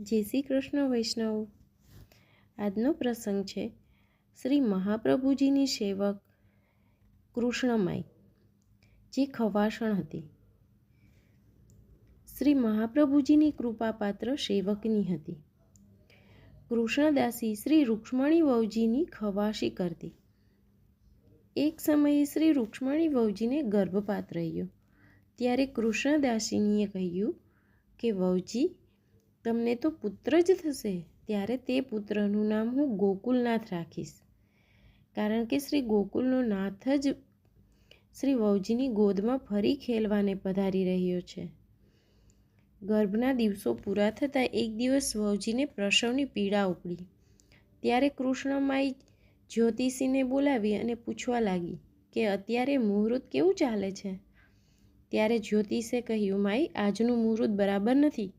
જય શ્રી કૃષ્ણ, વૈષ્ણવ. આજનો પ્રસંગ છે, શ્રી મહાપ્રભુજીની સેવક કૃષ્ણમાઈ, જે ખવાસણ હતી. શ્રી મહાપ્રભુજીની કૃપાપાત્ર સેવકની હતી. કૃષ્ણદાસી શ્રી રૂક્ષ્મણી વહુજીની ખવાશી કરતી. એક સમયે શ્રી રૂક્ષ્મણી વહુજીને ગર્ભપાત રહ્યો. ત્યારે કૃષ્ણદાસીનીએ કહ્યું કે, વહુજી તમને તો પુત્ર જ થશે. ત્યારે તે પુત્રનું નામ હું ગોકુલનાથ રાખીશ. કારણ કે શ્રી ગોકુલનો નાથ જ શ્રી વવજીની ગોદમાં ફરી ખેલવાને પધારી રહ્યો છે. ગર્ભના દિવસો પૂરા થતાં એક દિવસ વવજીને પ્રસવની પીડા ઉપડી. ત્યારે કૃષ્ણમાઈ જ્યોતિષીને બોલાવી અને પૂછવા લાગી કે અત્યારે મુહૂર્ત કેવું ચાલે છે? ત્યારે જ્યોતિષે કહ્યું, માઈ, આજનું મુહૂર્ત બરાબર નથી.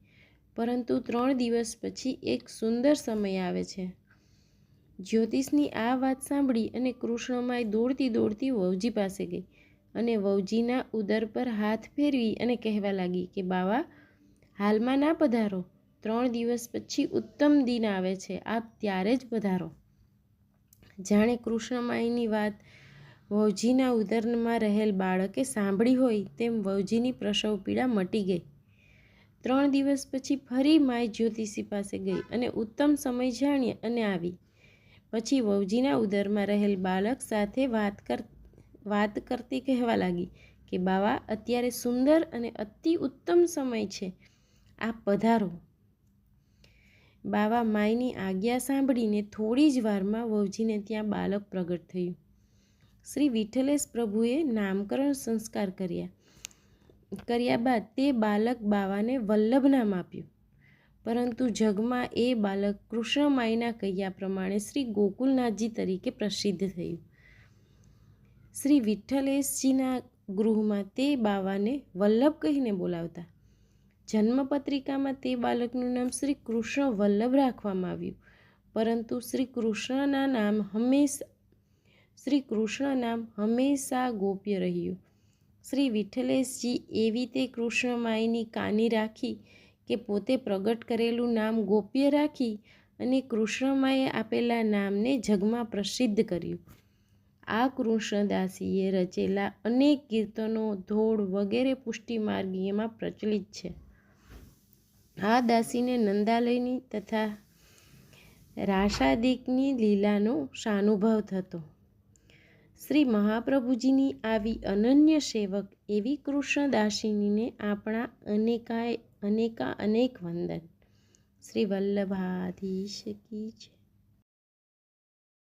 પરંતુ ત્રણ દિવસ પછી એક સુંદર સમય આવે છે. જ્યોતિષની આ વાત સાંભળી અને કૃષ્ણમાય દોડતી દોડતી વહુજી પાસે ગઈ અને વહુજીના ઉદર પર હાથ ફેરવી અને કહેવા લાગી કે, બાવા, હાલમાં ના પધારો. ત્રણ દિવસ પછી ઉત્તમ દિન આવે છે. આપ ત્યારે જ પધારો. જાણે કૃષ્ણમાઈની વાત વહુજીના ઉદરમાં રહેલ બાળકે સાંભળી હોય તેમ વહુજીની પ્રસવ પીડા મટી ગઈ. ત્રણ દિવસ પછી ફરી માય જ્યોતિષી પાસે ગઈ અને ઉત્તમ સમય જાણી અને આવી. પછી વહુજીના ઉદરમાં રહેલ બાળક સાથે વાત કર, વાત કરતી કહેવા લાગી કે, બાવા, અત્યારે સુંદર અને અતિ ઉત્તમ સમય છે. આપ પધારો. બાવા માયની આજ્ઞા સાંભળીને થોડી જ વારમાં વહુજીને ત્યાં બાળક પ્રગટ થયું. શ્રી વિઠ્ઠલેશ પ્રભુએ નામકરણ સંસ્કાર કર્યા. કર્યા બાદ તે બાલક બાવાને વલ્લભ નામ આપ્યું. પરંતુ જગમાં એ બાળક કૃષ્ણમાઈના કહ્યા પ્રમાણે શ્રી ગોકુલનાથજી તરીકે પ્રસિદ્ધ થયું. શ્રી વિઠ્ઠલેશજીના ગૃહમાં તે બાવાને વલ્લભ કહીને બોલાવતા. જન્મપત્રિકામાં તે બાળકનું નામ શ્રી કૃષ્ણ વલ્લભ રાખવામાં આવ્યું. પરંતુ શ્રી કૃષ્ણના નામ હંમેશા શ્રી કૃષ્ણ નામ હંમેશા ગોપ્ય રહ્યું. શ્રી વિઠ્ઠલેશજી એવી તે કૃષ્ણમાઈની કાની રાખી કે પોતે પ્રગટ કરેલું નામ ગોપ્ય રાખી અને કૃષ્ણમાએ આપેલા નામને જગમાં પ્રસિદ્ધ કર્યું. આ કૃષ્ણદાસીએ રચેલા અનેક કીર્તનો, ધોળ વગેરે પુષ્ટિ માર્ગીયમાં પ્રચલિત છે. આ દાસીને નંદાલયની તથા રાસાદિકની લીલાનો સાનુભવ થતો. શ્રી મહાપ્રભુજીની આવી અનન્ય સેવક એવી કૃષ્ણદાસિનીને આપણા અનેકાય અનેકા અનેક વંદન. શ્રી વલ્લભાધીશ કી છે